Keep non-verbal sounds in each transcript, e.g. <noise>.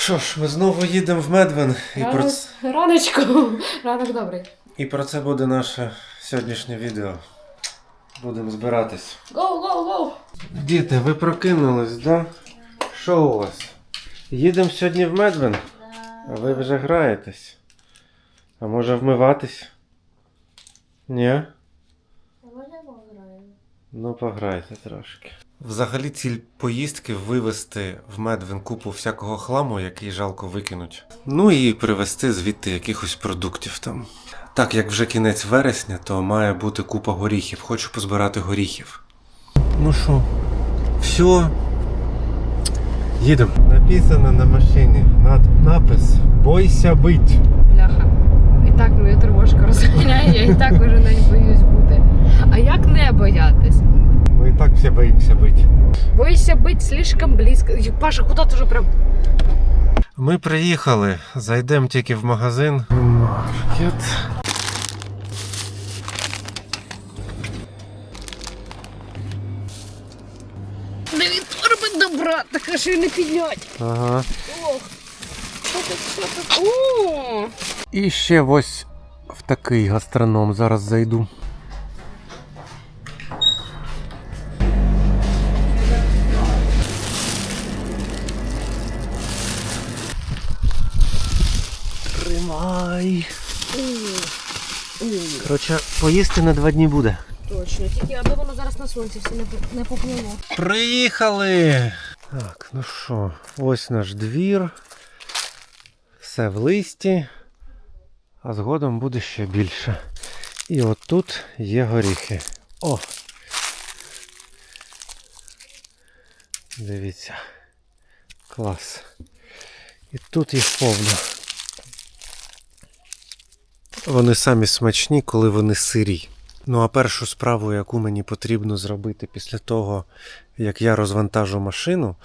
Що ж, ми знову їдемо в Медвен, і про, Ранок, ц- раночку. <laughs> Ранок добрий. і про це буде наше сьогоднішнє відео. Будемо збиратись. Гоу, гоу, гоу. Діти, ви прокинулись, да? Що у вас? Їдемо сьогодні в Медвен? А ви вже граєтесь. А може вмиватись? Ні? Ну, пограйте трошки. Взагалі ціль поїздки вивезти в Медвен купу всякого хламу, який жалко викинуть. Ну і привезти звідти якихось продуктів там. Так як вже кінець вересня, то має бути купа горіхів. Хочу позбирати горіхів. Ну що, все. Їдемо. Написано на машині над, напис Бойся бить. Бляха. І так мою тривожка розганяє, я і так уже навіть боюсь бути. А як не боятись? І так всі боїмося бити. Боюся бути слишком близько. Паша, куди ти вже прям? Ми приїхали, зайдемо тільки в магазин. Маркет. Не від торби добра, така що не піднять. Ага. Ох. Що тут, що тут? О! І ще ось в такий гастроном зараз зайду. Коротше, поїсти на два дні буде. Точно, тільки аби воно зараз на сонці все не, по- не поплило. Приїхали! Так, ну що, ось наш двір. Все в листі. А згодом буде ще більше. І от тут є горіхи. О! Дивіться. Клас. І тут їх повно. Вони самі смачні, коли вони сирі. Ну а першу справу, яку мені потрібно зробити після того, як я розвантажу машину,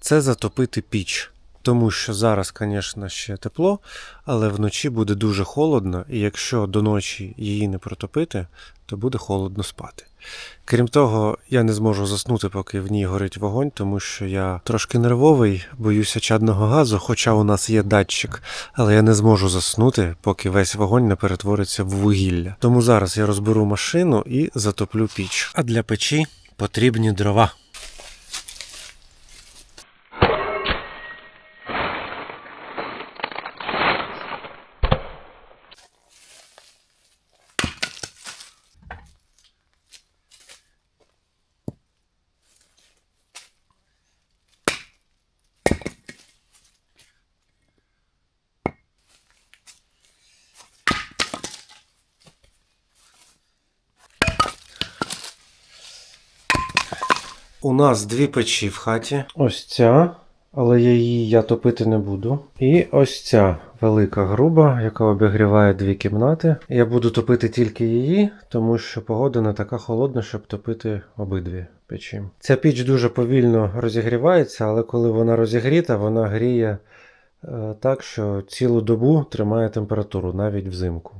це затопити піч. Тому що зараз, звісно, ще тепло, але вночі буде дуже холодно, і якщо до ночі її не протопити, то буде холодно спати. Крім того, я не зможу заснути, поки в ній горить вогонь, тому що я трошки нервовий, боюся чадного газу, хоча у нас є датчик, але я не зможу заснути, поки весь вогонь не перетвориться в вугілля. Тому зараз я розберу машину і затоплю піч. А для печі потрібні дрова. У нас дві печі в хаті. Ось ця, але її я топити не буду. І ось ця велика груба, яка обігріває дві кімнати. Я буду топити тільки її, тому що погода не така холодна, щоб топити обидві печі. Ця піч дуже повільно розігрівається, але коли вона розігріта, вона гріє е, так, що цілу добу тримає температуру, навіть взимку.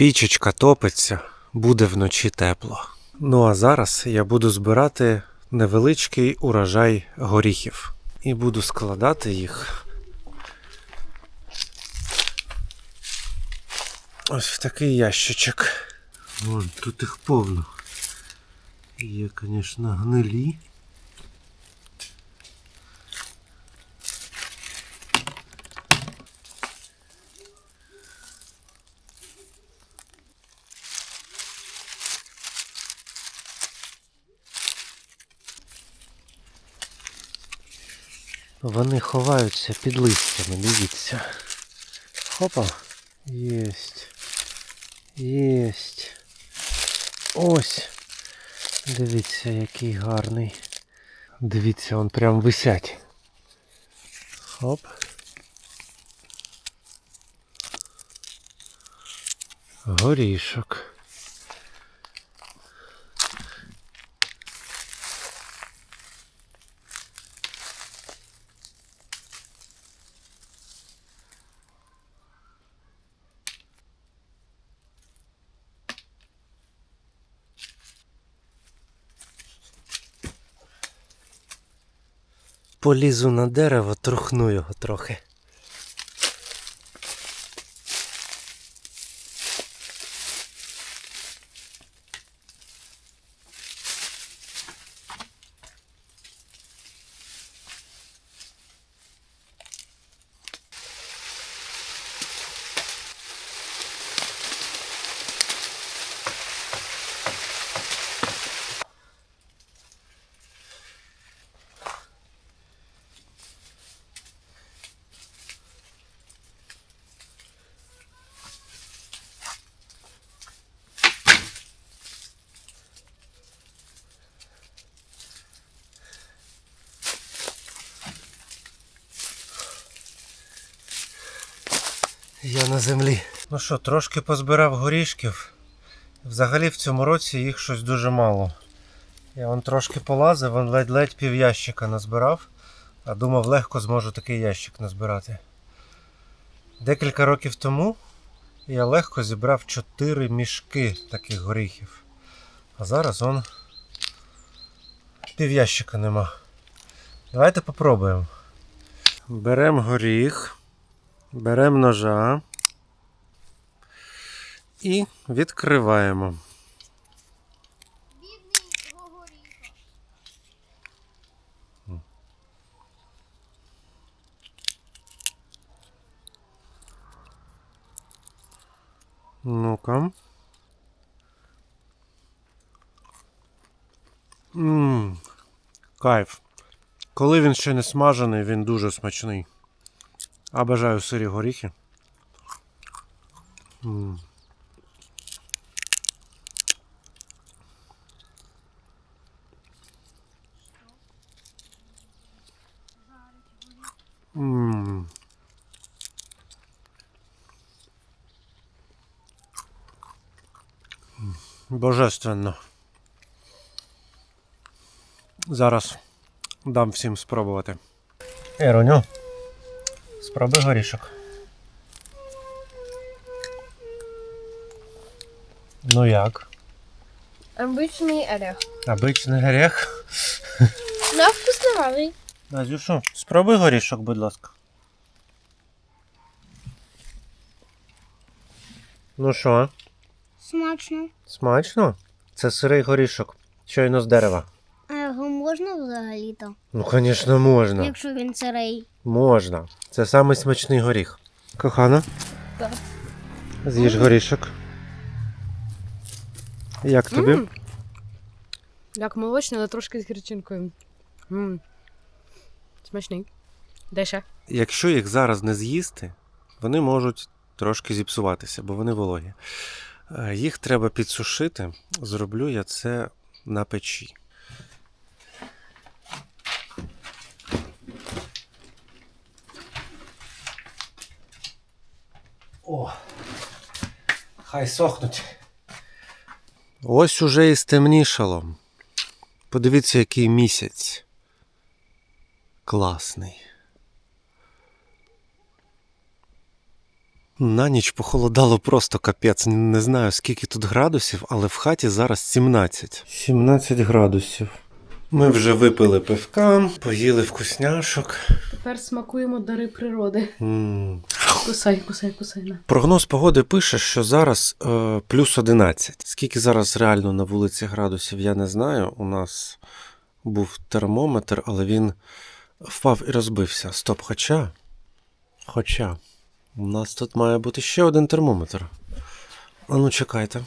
Пічечка топиться, буде вночі тепло. Ну а зараз я буду збирати невеличкий урожай горіхів і буду складати їх. Ось в такий ящичок. Вон, тут їх повно. Є, звісно, гнилі. Вони ховаються під листями, дивіться. Хопа. Єсть. Єсть. Ось. Дивіться, який гарний. Дивіться, он прям висять. Хоп. Горішок. Полізу на дерево, трухну його трохи. Я на землі. Ну що, трошки позбирав горішків. Взагалі в цьому році їх щось дуже мало. Я вон трошки полазив, вон ледь-ледь пів ящика назбирав, а думав, легко зможу такий ящик назбирати. Декілька років тому я легко зібрав 4 мішки таких горіхів. А зараз он пів ящика нема. Давайте попробуємо. Беремо горіх. Беремо ножа і відкриваємо. Ну-ка. Ммм, кайф. Коли він ще не смажений, він дуже смачний. А бажаю сирі горіхи. М. Божественно. Зараз дам всім спробувати. Ероню, спробуй горішок. Ну як? Обичний орех. Обичний горіх. <laughs> На вкусноватий. Назюшу, спробуй горішок, будь ласка. Ну що, Смачно. смачно? Це сирий горішок. Щойно з дерева. Можна взагалі-то? Ну, звісно, можна. Якщо він сирий. Можна. Це самий смачний горіх. Кохана? Так. З'їж горішок. Як тобі? М. Як молочний, але трошки з гірчинкою. М. Смачний. Де ще? Якщо їх зараз не з'їсти, вони можуть трошки зіпсуватися, бо вони вологі. Е, Їх треба підсушити. Зроблю я це на печі. О, хай сохнуть. Ось уже і стемнішало. Подивіться, який місяць. Класний. На ніч похолодало просто капець. Не знаю скільки тут градусів, але в хаті зараз 17. 17 градусів. Ми вже випили пивка, поїли вкусняшок. Тепер смакуємо дари природи. м Кусай, кусай, кусай. На. Прогноз погоди пише, що зараз е, плюс 11. Скільки зараз реально на вулиці градусів, я не знаю. У нас був термометр, але він впав і розбився. Стоп, хоча. Хоча. У нас тут має бути ще один термометр. А ну чекайте.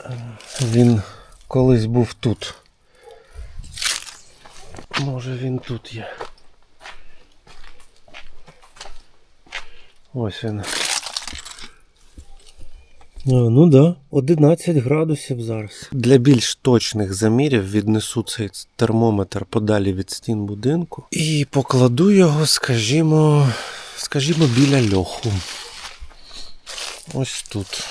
Е, Він колись був тут. Може він тут є. Ось він. Ну да, 11 градусів зараз. Для більш точних замірів віднесу цей термометр подалі від стін будинку і покладу його, скажімо, скажімо, біля льоху. Ось тут.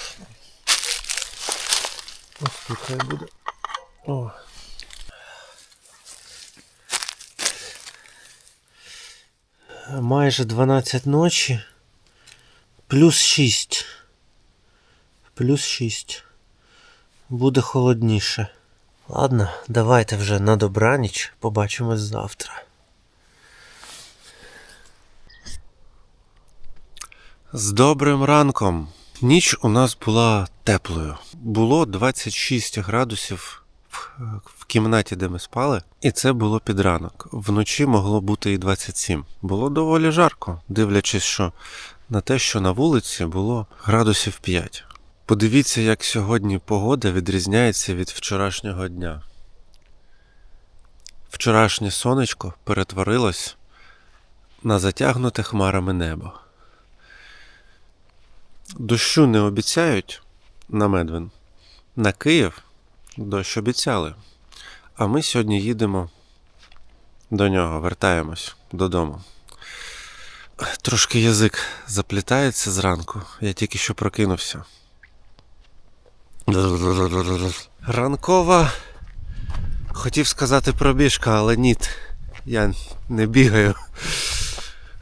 Ось тут хай буде. О. Майже 12 ночі. Плюс 6. Плюс 6. Буде холодніше. Ладно, давайте вже на добраніч. Побачимось завтра. З добрим ранком. Ніч у нас була теплою. Було 26 градусів в, кімнаті, де ми спали, і це було під ранок. Вночі могло бути і 27. Було доволі жарко, дивлячись, що на те, що на вулиці було градусів 5. Подивіться, як сьогодні погода відрізняється від вчорашнього дня. Вчорашнє сонечко перетворилось на затягнуте хмарами небо. Дощу не обіцяють на Медвин. На Київ дощ обіцяли. А ми сьогодні їдемо до нього, вертаємось додому. Трошки язик заплітається зранку. Я тільки що прокинувся. Ранкова. Хотів сказати пробіжка, але ні. Я не бігаю.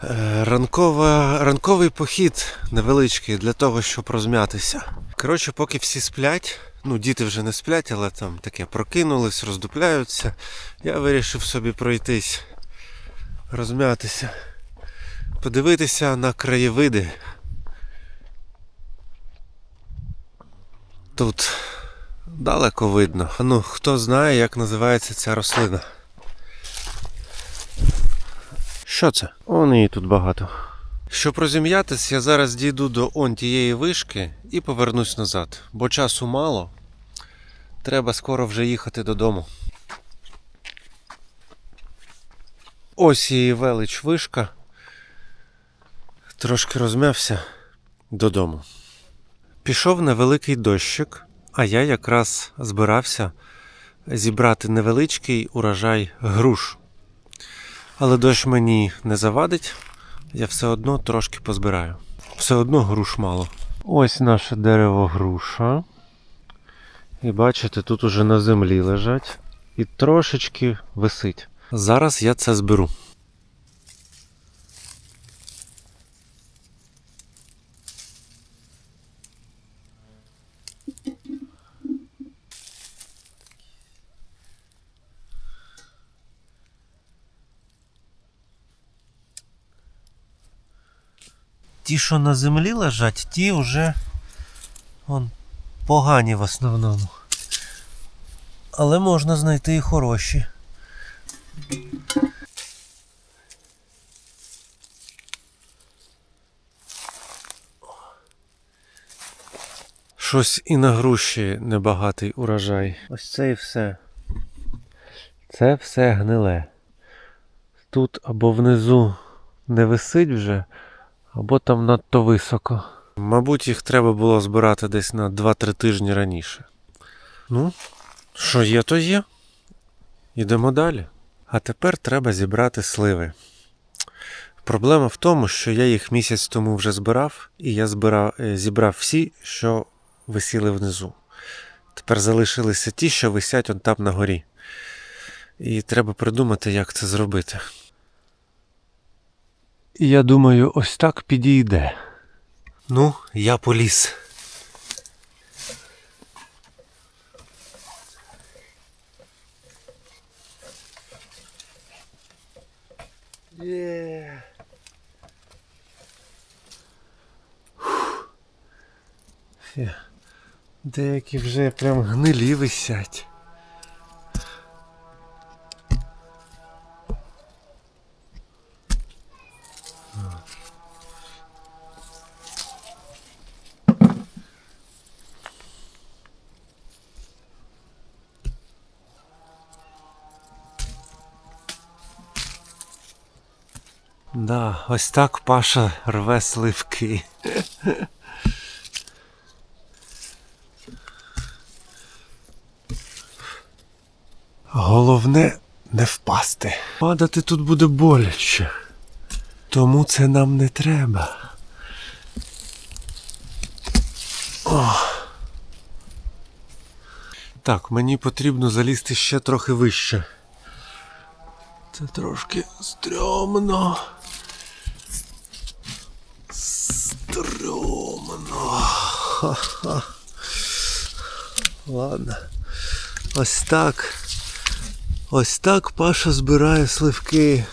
Е, Ранкова, ранковий похід невеличкий для того, щоб розм'ятися. Коротше, поки всі сплять, ну діти вже не сплять, але там таке прокинулись, роздупляються. Я вирішив собі пройтись, розм'ятися, подивитися на краєвиди. Тут далеко видно. Ну, хто знає, як називається ця рослина. Що це? О, тут багато. Щоб розім'ятись, я зараз дійду до он тієї вишки і повернусь назад, бо часу мало. Треба скоро вже їхати додому. Ось її велич вишка. Трошки розм'явся додому. Пішов невеликий дощик, а я якраз збирався зібрати невеличкий урожай груш. Але дощ мені не завадить, я все одно трошки позбираю. Все одно груш мало. Ось наше дерево груша. І бачите, тут уже на землі лежать і трошечки висить. Зараз я це зберу. Ті, що на землі лежать, ті вже вон, погані в основному. Але можна знайти і хороші. Щось і на груші небагатий урожай. Ось це і все. Це все гниле. Тут або внизу не висить вже, або там надто високо. Мабуть, їх треба було збирати десь на 2-3 тижні раніше. Ну, що є, то є. Йдемо далі. А тепер треба зібрати сливи. Проблема в тому, що я їх місяць тому вже збирав, і я збирав, е, зібрав всі, що висіли внизу. Тепер залишилися ті, що висять он там на горі. І треба придумати, як це зробити. Я думаю, ось так підійде. Ну, я поліз. Є. Деякі вже прям гнилі висять. Да, ось так Паша рве сливки. Головне не впасти. Падати тут буде боляче, тому це нам не треба. О. Так, мені потрібно залізти ще трохи вище. Це трошки стрьомно. Стрьомно. Ха-ха. <laughs> Ладно. Ось так. Ось так Паша збирає сливки.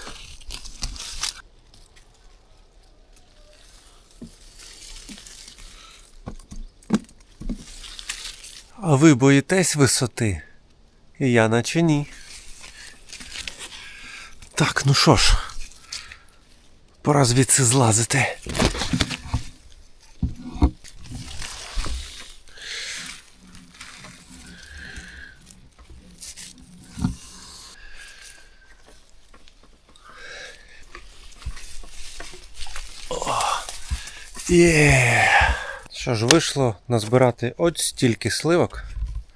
А ви боїтесь висоти? І я наче ні. Так, ну що ж, пора звідси злазити. Є. Що ж, вийшло назбирати от стільки сливок.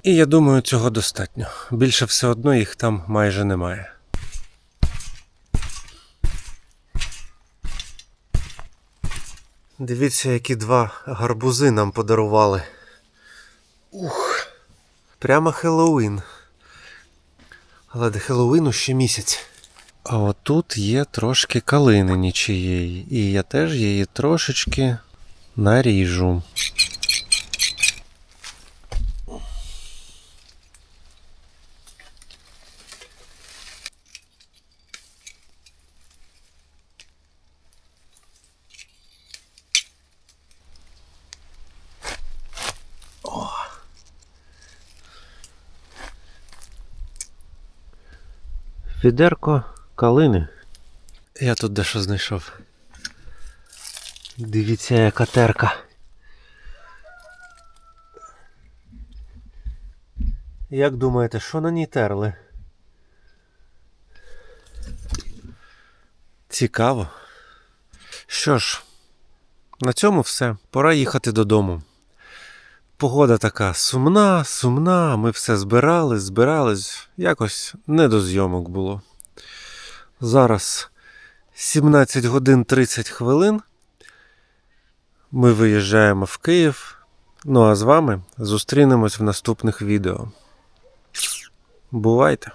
І я думаю, цього достатньо. Більше все одно їх там майже немає. Дивіться, які два гарбузи нам подарували. Ух. Прямо Хеллоуін. Але до Хеллоуіну ще місяць. А отут є трошки калини нічиєї, і я теж її трошечки наріжу. Відерко калини. Я тут дещо знайшов. Дивіться, яка терка. Як думаєте, що на ній терли? Цікаво. Що ж, на цьому все. Пора їхати додому. Погода така сумна, сумна. Ми все збирали, збирались. Якось не до зйомок було. Зараз 17 годин 30 хвилин. Ми виїжджаємо в Київ. Ну а з вами зустрінемось в наступних відео. Бувайте!